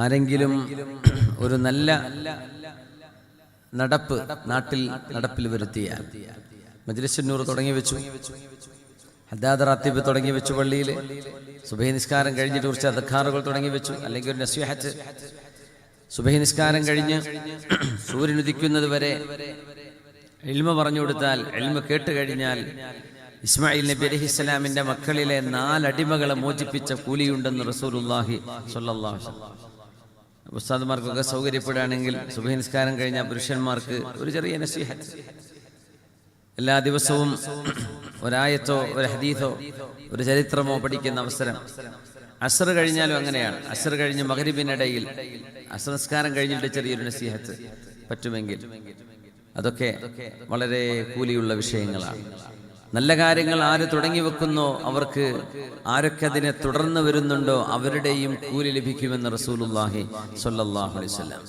ആരെങ്കിലും ഒരു നല്ല നടപ്പ് നാട്ടിൽ നടപ്പിൽ വരുത്തിയ മജ്ലിസുന്നൂർ തുടങ്ങി വെച്ചു. ഹദ്ദാദ് റാത്തിബ് തുടങ്ങി വെച്ചു പള്ളിയിൽ. സുബഹി നിസ്കാരം കഴിഞ്ഞിട്ട് കുറച്ച് അധക്കാറുകൾ തുടങ്ങി വെച്ചു. അല്ലെങ്കിൽ ഒരു നസ്വിഹത്ത്. സുബഹി നിസ്കാരം കഴിഞ്ഞ് സൂര്യനുദിക്കുന്നത് വരെ എൽമ പറഞ്ഞു കൊടുത്താൽ എൽമ കേട്ട് കഴിഞ്ഞാൽ ഇസ്മായിൽ നബി അലഹിസ്സലാമിന്റെ മക്കളിലെ നാലടിമകളെ മോചിപ്പിച്ച കൂലിയുണ്ടെന്ന് റസൂലുല്ലാഹി വസല്ലം. ഉസ്താദുമാർക്കൊക്കെ സൗകര്യപ്പെടുകയാണെങ്കിൽ സുബഹി നിസ്കാരം കഴിഞ്ഞ പുരുഷന്മാർക്ക് ഒരു ചെറിയ നസീഹത്ത്. എല്ലാ ദിവസവും ഒരായത്തോ ഒരു ഹദീഥോ ഒരു ചരിത്രമോ പഠിക്കുന്ന അവസരം. അസർ കഴിഞ്ഞാലും അങ്ങനെയാണ്. അസർ കഴിഞ്ഞ് മകരിബിനിടയിൽ അസംസ്കാരം കഴിഞ്ഞിട്ട് ചെറിയൊരു നസീഹത്ത് പറ്റുമെങ്കിൽ അതൊക്കെ വളരെ കൂലിയുള്ള വിഷയങ്ങളാണ്. നല്ല കാര്യങ്ങൾ ആര് തുടങ്ങി വെക്കുന്നോ അവർക്ക് ആരൊക്കെ അതിനെ തുടർന്ന് വരുന്നുണ്ടോ അവരുടെയും കൂലി ലഭിക്കുമെന്ന് റസൂലുള്ളാഹി സ്വല്ലല്ലാഹു അലൈഹി വസല്ലം.